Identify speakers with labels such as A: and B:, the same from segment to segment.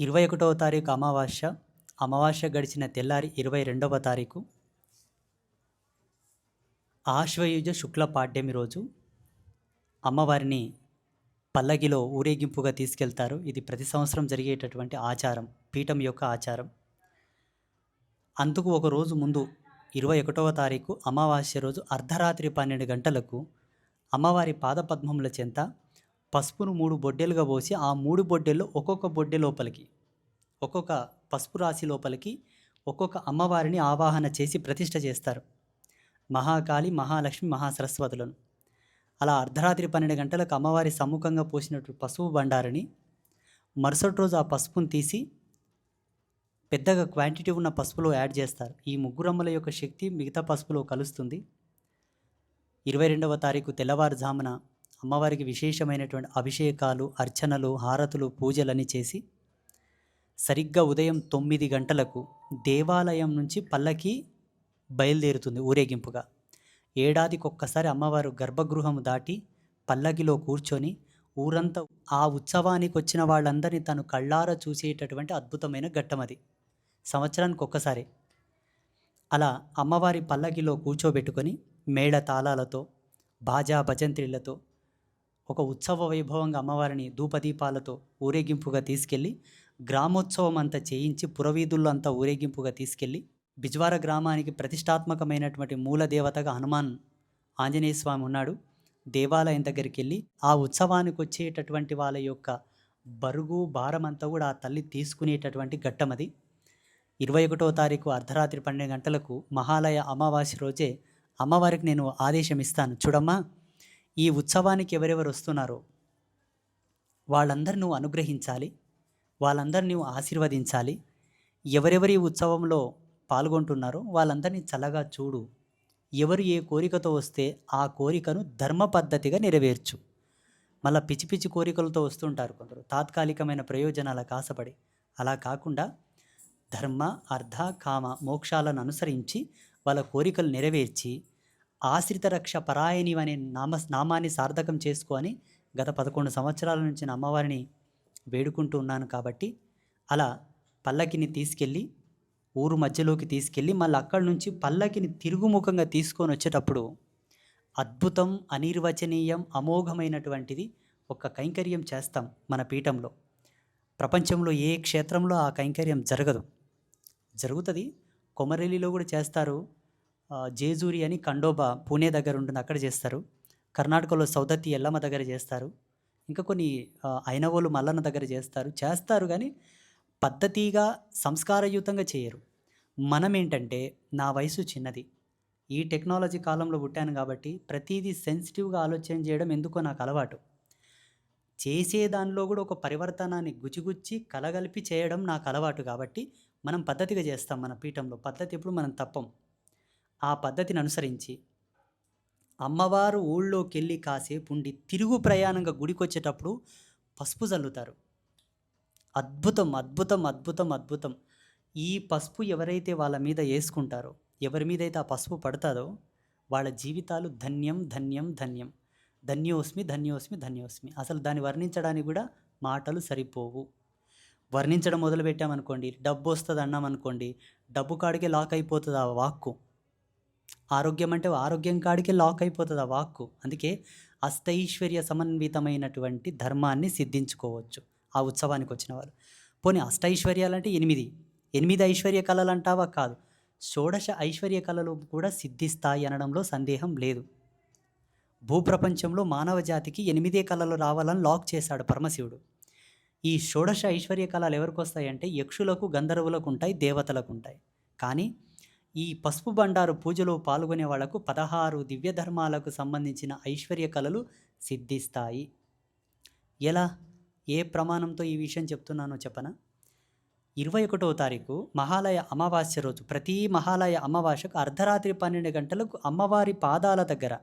A: ఇరవై ఒకటవ తారీఖు అమావాస్య. అమావాస్య గడిచిన తెల్లారి ఇరవై రెండవ తారీఖు. ఆశ్వయుజ శుక్ల పాడ్యమి రోజు అమ్మవారిని పల్లకిలో ఊరేగింపుగా తీసుకెళ్తారు. ఇది ప్రతి సంవత్సరం జరిగేటటువంటి ఆచారం పీఠం యొక్క ఆచారం. అందుకు ఒక రోజు ముందు ఇరవై ఒకటవ తారీఖు అమావాస్య రోజు అర్ధరాత్రి పన్నెండు గంటలకు అమ్మవారి పాదపద్మముల చెంత పసుపును మూడు బొడ్డెలుగా పోసి ఆ మూడు బొడ్డెల్లో ఒక్కొక్క బొడ్డె లోపలికి ఒక్కొక్క పసుపు రాశి లోపలికి ఒక్కొక్క అమ్మవారిని ఆవాహన చేసి ప్రతిష్ట చేస్తారు. మహాకాళి మహాలక్ష్మి మహాసరస్వతులను. అలా అర్ధరాత్రి పన్నెండు గంటలకు అమ్మవారి సమ్ముఖంగా పోసినట్టు పసుపు బండారిని మరుసటి రోజు ఆ పసుపును తీసి పెద్దగా క్వాంటిటీ ఉన్న పసుపులో యాడ్ చేస్తారు. ఈ ముగ్గురమ్మల యొక్క శక్తి మిగతా పసుపులో కలుస్తుంది. ఇరవై రెండవ తారీఖు తెల్లవారుజామున అమ్మవారికి విశేషమైనటువంటి అభిషేకాలు అర్చనలు హారతులు పూజలని చేసి సరిగ్గా ఉదయం తొమ్మిది గంటలకు దేవాలయం నుంచి పల్లకి బయలుదేరుతుంది ఊరేగింపుగా. ఏడాదికొక్కసారి అమ్మవారు గర్భగృహం దాటి పల్లకిలో కూర్చొని ఊరంతా ఆ ఉత్సవానికి వచ్చిన వాళ్ళందరినీ తను కళ్ళారా చూసేటటువంటి అద్భుతమైన ఘట్టం అది. సంవత్సరానికి ఒక్కసారి అలా అమ్మవారి పల్లకిలో కూర్చోబెట్టుకొని మేళ తాళాలతో బాజా భజంత్రిలతో ఒక ఉత్సవ వైభవంగా అమ్మవారిని ధూపదీపాలతో ఊరేగింపుగా తీసుకెళ్ళి గ్రామోత్సవం అంతా చేయించి పురవీధుల్లో అంతా ఊరేగింపుగా తీసుకెళ్ళి బిజ్వార గ్రామానికి ప్రతిష్టాత్మకమైనటువంటి మూల దేవతగా హనుమాన్ ఆంజనేయ స్వామి ఉన్నాడు. దేవాలయం దగ్గరికి వెళ్ళి ఆ ఉత్సవానికి వచ్చేటటువంటి వాళ్ళ యొక్క బరుగు భారం అంతా కూడా ఆ తల్లి తీసుకునేటటువంటి ఘట్టం అది. ఇరవై ఒకటో తారీఖు అర్ధరాత్రి పన్నెండు గంటలకు మహాలయ అమావాస్య రోజే అమ్మవారికి నేను ఆదేశం ఇస్తాను. చూడమ్మా. ఈ ఉత్సవానికి ఎవరెవరు వస్తున్నారో వాళ్ళందరూ నువ్వు అనుగ్రహించాలి. వాళ్ళందరినీ నువ్వు ఆశీర్వదించాలి. ఎవరెవరి ఉత్సవంలో పాల్గొంటున్నారో వాళ్ళందరినీ చల్లగా చూడు. ఎవరు ఏ కోరికతో వస్తే ఆ కోరికను ధర్మ పద్ధతిగా నెరవేర్చు. మళ్ళీ పిచ్చి పిచ్చి కోరికలతో వస్తుంటారు కొందరు. తాత్కాలికమైన ప్రయోజనాలకు ఆశపడి అలా కాకుండా ధర్మ అర్థ కామ మోక్షాలను అనుసరించి వాళ్ళ కోరికలు నెరవేర్చి ఆశ్రిత రక్ష పరాయణి అనే నామ నామాన్ని సార్థకం చేసుకొని గత పదకొండు సంవత్సరాల నుంచి నా అమ్మవారిని వేడుకుంటూ ఉన్నాను కాబట్టి అలా పల్లకిని తీసుకెళ్ళి ఊరు మధ్యలోకి తీసుకెళ్ళి మళ్ళీ అక్కడి నుంచి పల్లకిని తిరుగుముఖంగా తీసుకొని వచ్చేటప్పుడు అద్భుతం అనిర్వచనీయం అమోఘమైనటువంటిది ఒక కైంకర్యం చేస్తాం మన పీఠంలో. ప్రపంచంలో ఏ క్షేత్రంలో ఆ కైంకర్యం జరగదు. జరుగుతుంది. కొమరెల్లిలో కూడా చేస్తారు. జేజూరి అని కండోబా పూణే దగ్గర ఉంటుంది అక్కడ చేస్తారు. కర్ణాటకలో సౌదత్తి ఎల్లమ్మ దగ్గర చేస్తారు. ఇంకా కొన్ని అయినవోలు మల్లన్న దగ్గర చేస్తారు. చేస్తారు కానీ పద్ధతిగా సంస్కారయుతంగా చేయరు. మనం ఏంటంటే నా వయసు చిన్నది. ఈ టెక్నాలజీ కాలంలో పుట్టాను కాబట్టి ప్రతిదీ సెన్సిటివ్గా ఆలోచన చేయడం ఎందుకో నాకు అలవాటు. చేసే దానిలో కూడా ఒక పరివర్తనాన్ని గుచ్చిగుచ్చి కలగలిపి చేయడం నాకు అలవాటు కాబట్టి మనం పద్ధతిగా చేస్తాం మన పీఠంలో. పద్ధతి ఎప్పుడు మనం తప్పం. ఆ పద్ధతిని అనుసరించి అమ్మవారు ఊళ్ళోకి వెళ్ళి కాసేపు ఉండి తిరుగు ప్రయాణంగా గుడికి వచ్చేటప్పుడు పసుపు చల్లుతారు అద్భుతం అద్భుతం అద్భుతం అద్భుతం. ఈ పసుపు ఎవరైతే వాళ్ళ మీద వేసుకుంటారో ఎవరి మీద అయితే ఆ పసుపు పడుతుందో వాళ్ళ జీవితాలు ధన్యం ధన్యం ధన్యం. ధన్యోస్మి ధన్యోస్మి ధన్యోస్మి. అసలు దాన్ని వర్ణించడానికి కూడా మాటలు సరిపోవు. వర్ణించడం మొదలుపెట్టామనుకోండి డబ్బు వస్తుంది అన్నామనుకోండి డబ్బు కాడికే లాక్ అయిపోతుంది ఆ వాక్కు. ఆరోగ్యం అంటే ఆరోగ్యం కాడికే లాక్ అయిపోతుంది ఆ వాక్కు. అందుకే అష్టైశ్వర్య సమన్వితమైనటువంటి ధర్మాన్ని సిద్ధించుకోవచ్చు ఆ ఉత్సవానికి వచ్చిన వారు పోనీ అష్టైశ్వర్యాలంటే ఎనిమిది. ఎనిమిది ఐశ్వర్య కళలు అంటావా కాదు. షోడశ ఐశ్వర్య కళలు కూడా సిద్ధిస్తాయి అనడంలో సందేహం లేదు. భూప్రపంచంలో మానవ జాతికి ఎనిమిదే కళలు రావాలని లాక్ చేశాడు పరమశివుడు. ఈ షోడశ ఐశ్వర్య కళలు ఎవరికి వస్తాయంటే యక్షులకు గంధర్వులకు ఉంటాయి దేవతలకు ఉంటాయి. కానీ ఈ పసుపు బండారు పూజలో పాల్గొనే వాళ్ళకు పదహారు దివ్య ధర్మాలకు సంబంధించిన ఐశ్వర్య కళలు సిద్ధిస్తాయి. ఎలా? ఏ ప్రమాణంతో ఈ విషయం చెప్తున్నానో చెప్పనా? ఇరవై ఒకటో తారీఖు మహాలయ అమావాస్య రోజు. ప్రతి మహాలయ అమావాస్యకు అర్ధరాత్రి పన్నెండు గంటలకు అమ్మవారి పాదాల దగ్గర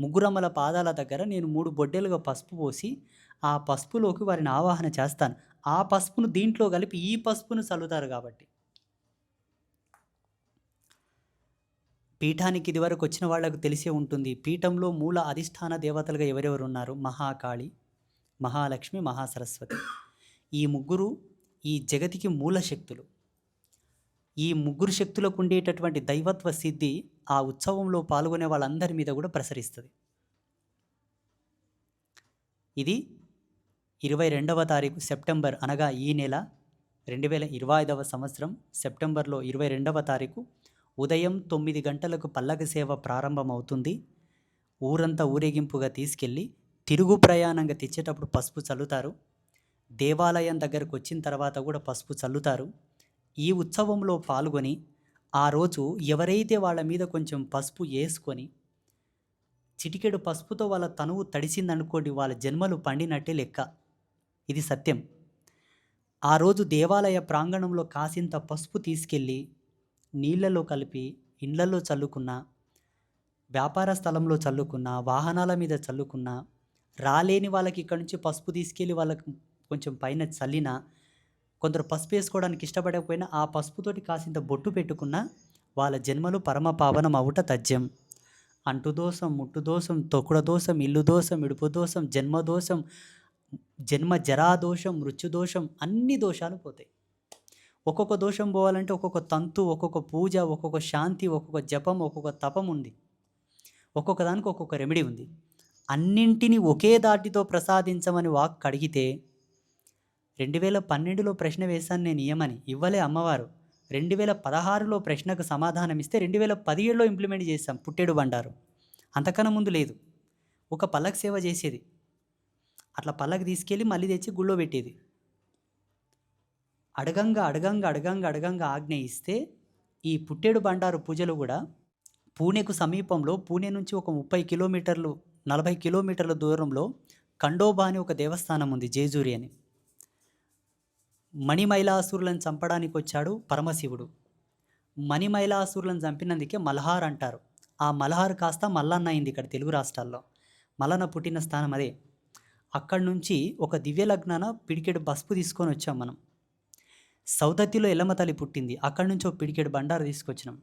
A: ముగ్గురమ్మల పాదాల దగ్గర నేను మూడు బొడ్డెలుగా పసుపు పోసి ఆ పసుపులోకి వారిని ఆవాహన చేస్తాను. ఆ పసుపును దీంట్లో కలిపి ఈ పసుపును చల్లుతారు కాబట్టి. పీఠానికి ఇదివరకు వచ్చిన వాళ్ళకు తెలిసే ఉంటుంది. పీఠంలో మూల అధిష్టాన దేవతలుగా ఎవరెవరు ఉన్నారు మహాకాళి మహాలక్ష్మి మహాసరస్వతి. ఈ ముగ్గురు ఈ జగతికి మూల శక్తులు. ఈ ముగ్గురు శక్తులకు ఉండేటటువంటి దైవత్వ సిద్ధి ఆ ఉత్సవంలో పాల్గొనే వాళ్ళందరి మీద కూడా ప్రసరిస్తుంది. ఇది ఇరవై రెండవ తారీఖు సెప్టెంబర్ అనగా ఈ నెల రెండు వేల ఇరవై ఐదవ సంవత్సరం సెప్టెంబర్లో ఇరవై రెండవ తారీఖు ఉదయం తొమ్మిది గంటలకు పల్లక సేవ ప్రారంభమవుతుంది. ఊరంతా ఊరేగింపుగా తీసుకెళ్ళి తిరుగు ప్రయాణంగా తెచ్చేటప్పుడు పసుపు చల్లుతారు. దేవాలయం దగ్గరకు వచ్చిన తర్వాత కూడా పసుపు చల్లుతారు. ఈ ఉత్సవంలో పాల్గొని ఆ రోజు ఎవరైతే వాళ్ళ మీద కొంచెం పసుపు వేసుకొని చిటికెడు పసుపుతో వాళ్ళ తనువు తడిసిందనుకోండి వాళ్ళ జన్మలు పండినట్టే లెక్క. ఇది సత్యం. ఆ రోజు దేవాలయ ప్రాంగణంలో కాసింత పసుపు తీసుకెళ్ళి నీళ్ళలో కలిపి ఇండ్లలో చల్లుకున్న వ్యాపార స్థలంలో చల్లుకున్న వాహనాల మీద చల్లుకున్న రాలేని వాళ్ళకి ఇక్కడ నుంచి పసుపు తీసుకెళ్ళి వాళ్ళకి కొంచెం పైన చల్లిన కొందరు పసుపు వేసుకోవడానికి ఇష్టపడకపోయినా ఆ పసుపుతోటి కాసింత బొట్టు పెట్టుకున్న వాళ్ళ జన్మలు పరమ పావనం అవుట తథ్యం. అంటు దోషం ముట్టు దోషం తొక్కుడ దోషం ఇల్లు దోషం ఇడుపు దోషం జన్మ దోషం జన్మ జరా దోషం మృత్యు దోషం అన్ని దోషాలు పోతాయి. ఒక్కొక్క దోషం పోవాలంటే ఒక్కొక్క తంతు ఒక్కొక్క పూజ ఒక్కొక్క శాంతి ఒక్కొక్క జపం ఒక్కొక్క తపం ఉంది. ఒక్కొక్క దానికి ఒక్కొక్క రెమెడీ ఉంది. అన్నింటినీ ఒకే దాటితో ప్రసాదించమని వాక్ అడిగితే రెండు వేల పన్నెండులో ప్రశ్న వేశాను నేను ఇయ్యమని ఇవ్వలే అమ్మవారు. రెండు వేల పదహారులో ప్రశ్నకు సమాధానం ఇస్తే రెండు వేల పదిహేడులో ఇంప్లిమెంట్ చేశాం పుట్టేడు బండారు. అంతకన్నా ముందు లేదు. ఒక పల్లకి సేవ చేసేది. అట్లా పల్లకి తీసుకెళ్ళి మళ్ళీ తెచ్చి గుళ్ళో పెట్టేది. అడగంగా అడగంగా అడగంగా అడగంగా ఆజ్ఞ ఇస్తే ఈ పుట్టేడు బండారు పూజలు కూడా పూణేకు సమీపంలో పూణే నుంచి ఒక ముప్పై కిలోమీటర్లు నలభై కిలోమీటర్ల దూరంలో ఖండోబా అని ఒక దేవస్థానం ఉంది జేజూరి అని. మణిమైలాసురులను చంపడానికి వచ్చాడు పరమశివుడు. మణిమైలాసురులను చంపినందుకే మల్హార్ అంటారు. ఆ మల్హార్ కాస్త మల్లన్న అయింది ఇక్కడ తెలుగు రాష్ట్రాల్లో. మల్లన్న పుట్టిన స్థానం అదే. అక్కడి నుంచి ఒక దివ్య లగ్నాన పిడికెడు బస్పు తీసుకొని వచ్చాం మనం. సౌదత్తిలో ఎల్లమ్మ తల్లి పుట్టింది. అక్కడి నుంచి ఓ పిడికేడు బండారు తీసుకొచ్చినాం.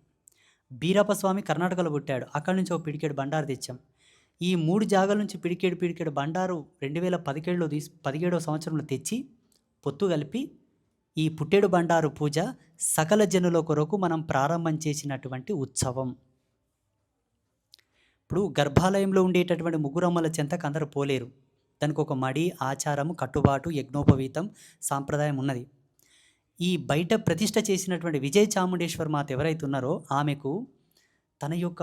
A: బీరప్ప స్వామి కర్ణాటకలో పుట్టాడు. అక్కడి నుంచి ఓ పిడికేడు బండారు తెచ్చాం. ఈ మూడు జాగాల నుంచి పిడికేడు పిడికేడు బండారు రెండు వేల పదిహేడులో తీసి పదిహేడవ సంవత్సరంలో తెచ్చి పొత్తు కలిపి ఈ పుట్టేడు బండారు పూజ సకల జనుల కొరకు మనం ప్రారంభం చేసినటువంటి ఉత్సవం. ఇప్పుడు గర్భాలయంలో ఉండేటటువంటి ముగ్గురమ్మల చెంతకు అందరూ పోలేరు. దానికి ఒక మడి ఆచారము కట్టుబాటు యజ్ఞోపవీతం సాంప్రదాయం ఉన్నది. ఈ బయట ప్రతిష్ట చేసినటువంటి విజయ చాముండేశ్వర్ మాత ఎవరైతే ఉన్నారో ఆమెకు తన యొక్క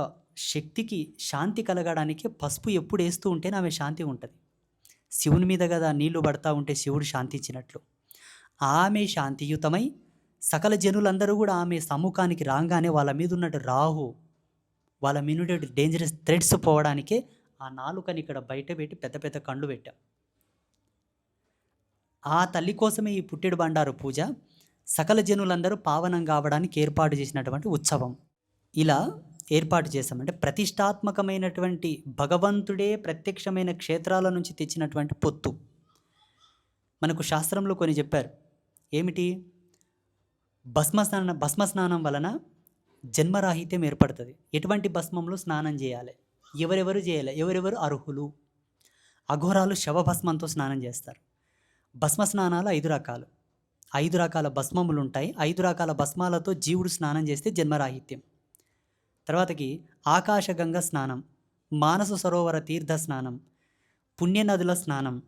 A: శక్తికి శాంతి కలగడానికి పసుపు ఎప్పుడు వేస్తూ ఉంటేనే ఆమె శాంతి ఉంటుంది. శివుని మీద కదా నీళ్ళు పడతా ఉంటే శివుడు శాంతి ఇచ్చినట్లు ఆమె శాంతియుతమై సకల జనులందరూ కూడా ఆమె సముఖానికి రాగానే వాళ్ళ మీద ఉన్నట్టు రాహు వాళ్ళ మీద డేంజరస్ థ్రెడ్స్ పోవడానికే ఆ నాలుకని ఇక్కడ బయట పెట్టి పెద్ద పెద్ద కండ్లు పెట్టాం. ఆ తల్లి కోసమే ఈ పుట్టెడు బండారు పూజ. సకల జనులందరూ పావనం కావడానికి ఏర్పాటు చేసినటువంటి ఉత్సవం. ఇలా ఏర్పాటు చేశాం అంటే ప్రతిష్టాత్మకమైనటువంటి భగవంతుడే ప్రత్యక్షమైన క్షేత్రాల నుంచి తెచ్చినటువంటి పొత్తు. మనకు శాస్త్రంలో కొన్ని చెప్పారు. ఏమిటి? భస్మస్నాన భస్మస్నానం వలన జన్మరాహిత్యం ఏర్పడుతుంది. ఎటువంటి భస్మంలో స్నానం చేయాలి? ఎవరెవరు చేయాలి? ఎవరెవరు అర్హులు? అఘోరాలు శవభస్మంతో స్నానం చేస్తారు. భస్మ స్నానాలు ఐదు రకాలు. ఐదు రకాల భస్మములు ఉంటాయి. ఐదు రకాల భస్మాలతో జీవుడు స్నానం చేస్తే జన్మరాహిత్యం. తర్వాతకి ఆకాశగంగ స్నానం మానస సరోవర తీర్థ స్నానం పుణ్యనదుల స్నానం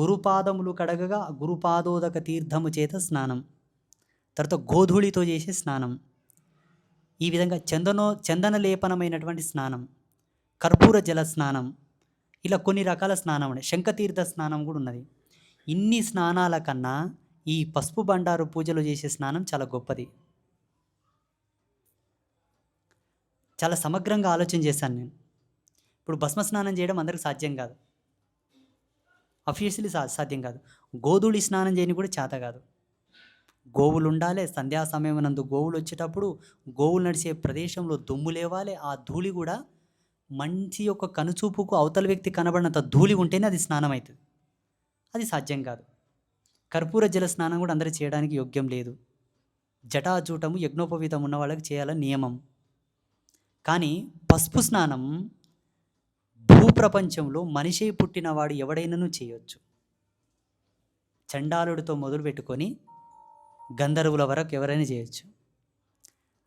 A: గురుపాదములు కడగగా గురుపాదోదక తీర్థము చేత స్నానం తర్వాత గోధూళితో చేసే స్నానం ఈ విధంగా చందనో చందన లేపనమైనటువంటి స్నానం కర్పూర జల స్నానం ఇలా కొన్ని రకాల స్నానం ఉన్నాయి. శంఖతీర్థ స్నానం కూడా ఉన్నది. ఇన్ని స్నానాల కన్నా ఈ పసుపు బండారు పూజలు చేసే స్నానం చాలా గొప్పది. చాలా సమగ్రంగా ఆలోచన చేశాను నేను. ఇప్పుడు భస్మ స్నానం చేయడం అందరికి సాధ్యం కాదు. అఫీషియలీ సా సాధ్యం కాదు. గోధుడి స్నానం చేయని కూడా చేత కాదు. గోవులు ఉండాలి సంధ్యా సమయం నందు గోవులు వచ్చేటప్పుడు గోవులు నడిచే ప్రదేశంలో దుమ్ము లేవాలి ఆ ధూళి కూడా మంచి యొక్క కనుచూపుకు అవతల వ్యక్తి కనబడినంత ధూళి ఉంటేనే అది స్నానం అవుతుంది అది సాధ్యం కాదు. కర్పూర జల స్నానం కూడా అందరూ చేయడానికి యోగ్యం లేదు. జటాజూటము యజ్ఞోపవీతం ఉన్న వాళ్ళకి చేయాలని నియమం. కానీ పసుపు స్నానం భూప్రపంచంలో మనిషి పుట్టినవాడు ఎవడైనాను చేయొచ్చు. చండాలుడితో మొదలు పెట్టుకొని గంధర్వుల వరకు ఎవరైనా చేయొచ్చు.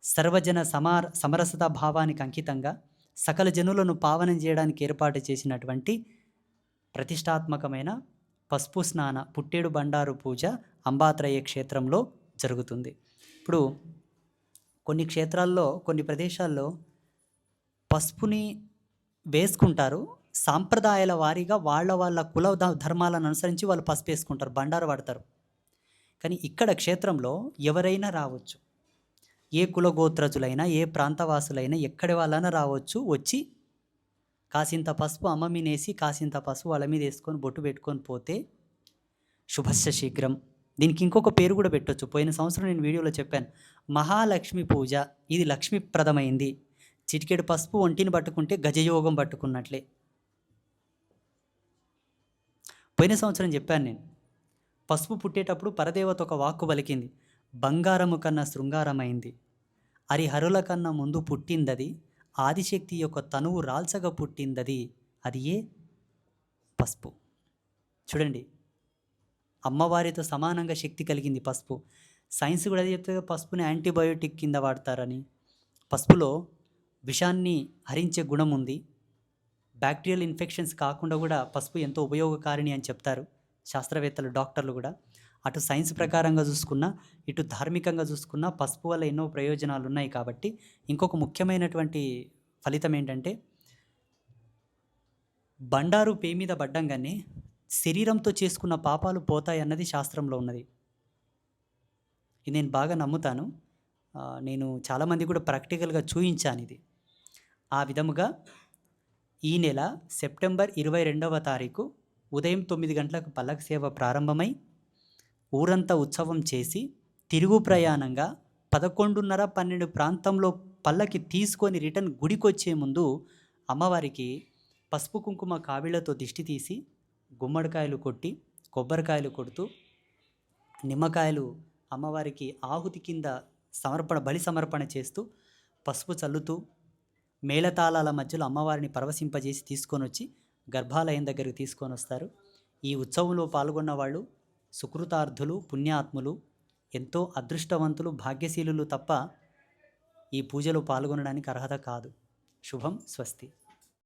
A: సర్వజన సమార సమరసత భావానికి అంకితంగా సకల జనులను పావనం చేయడానికి ఏర్పాటు చేసినటువంటి ప్రతిష్టాత్మకమైన పసుపు స్నాన పుట్టేడు బండారు పూజ అంబాత్రయ్య క్షేత్రంలో జరుగుతుంది. ఇప్పుడు కొన్ని క్షేత్రాల్లో కొన్ని ప్రదేశాల్లో పసుపుని వేసుకుంటారు. సాంప్రదాయాల వారీగా వాళ్ళ వాళ్ళ కుల ధర్మాలను అనుసరించి వాళ్ళు పసుపు వేసుకుంటారు బండారు పడతారు కానీ ఇక్కడ క్షేత్రంలో ఎవరైనా రావచ్చు. ఏ కులగోత్రజులైనా ఏ ప్రాంతవాసులైనా ఎక్కడి వాళ్ళైనా రావచ్చు వచ్చి కాసింత పసుపు అమ్మ మీనేసి కాసింత పసుపు వాళ్ళ మీద వేసుకొని బొట్టు పెట్టుకొని పోతే శుభస్య శీఘ్రం. దీనికి ఇంకొక పేరు కూడా పెట్టొచ్చు. పోయిన సంవత్సరం నేను వీడియోలో చెప్పాను. మహాలక్ష్మి పూజ ఇది లక్ష్మీప్రదమైంది. చిటికెడు పసుపు ఒంటిని పట్టుకుంటే గజయోగం పట్టుకున్నట్లే. పోయిన సంవత్సరం చెప్పాను నేను. పసుపు పుట్టేటప్పుడు పరదేవత ఒక వాక్కు పలికింది. బంగారము కన్నా శృంగారమైంది. హరిహరుల కన్నా ముందు పుట్టిందది. ఆదిశక్తి యొక్క తనువు రాల్చగా పుట్టిందది. అది ఏ? పసుపు. చూడండి. అమ్మవారితో సమానంగా శక్తి కలిగింది పసుపు. సైన్స్ కూడా అది చెప్తుంది పసుపుని యాంటీబయోటిక్ కింద వాడతారని. పసుపులో విషాన్ని హరించే గుణం ఉంది. బ్యాక్టీరియల్ ఇన్ఫెక్షన్స్ కాకుండా కూడా పసుపు ఎంతో ఉపయోగకారిణి అని చెప్తారు శాస్త్రవేత్తలు డాక్టర్లు కూడా. అటు సైన్స్ ప్రకారంగా చూసుకున్నా ఇటు ధార్మికంగా చూసుకున్నా పసుపు వల్ల ఎన్నో ప్రయోజనాలు ఉన్నాయి కాబట్టి ఇంకొక ముఖ్యమైనటువంటి ఫలితం ఏంటంటే బండారు పే మీద పడ్డంగానే శరీరంతో చేసుకున్న పాపాలు పోతాయి అన్నది శాస్త్రంలో ఉన్నది. ఇది నేను బాగా నమ్ముతాను. నేను చాలామంది కూడా ప్రాక్టికల్గా చూయించాను ఇది. ఆ విధముగా ఈ నెల సెప్టెంబర్ ఇరవై రెండవ తారీఖు ఉదయం తొమ్మిది గంటలకు పల్లక సేవ ప్రారంభమై ఊరంతా ఉత్సవం చేసి తిరుగు ప్రయాణంగా పదకొండున్నర పన్నెండు ప్రాంతంలో పల్లకి తీసుకొని రిటర్న్ గుడికొచ్చే ముందు అమ్మవారికి పసుపు కుంకుమ కావిళ్ళతో దిష్టి తీసి గుమ్మడికాయలు కొట్టి కొబ్బరికాయలు కొడుతూ నిమ్మకాయలు అమ్మవారికి ఆహుతి కింద సమర్పణ బలి సమర్పణ చేస్తూ పసుపు చల్లుతూ మేళతాళాల మధ్యలో అమ్మవారిని పరవశింపజేసి తీసుకొని వచ్చి గర్భాలయం దగ్గరికి తీసుకొని వస్తారు ఈ ఉత్సవంలో పాల్గొన్న వాళ్ళు సుకృతార్థులు పుణ్యాత్ములు ఎంతో అదృష్టవంతులు భాగ్యశీలులు తప్ప ఈ పూజలో పాల్గొనడానికి అర్హత కాదు. శుభం స్వస్తి.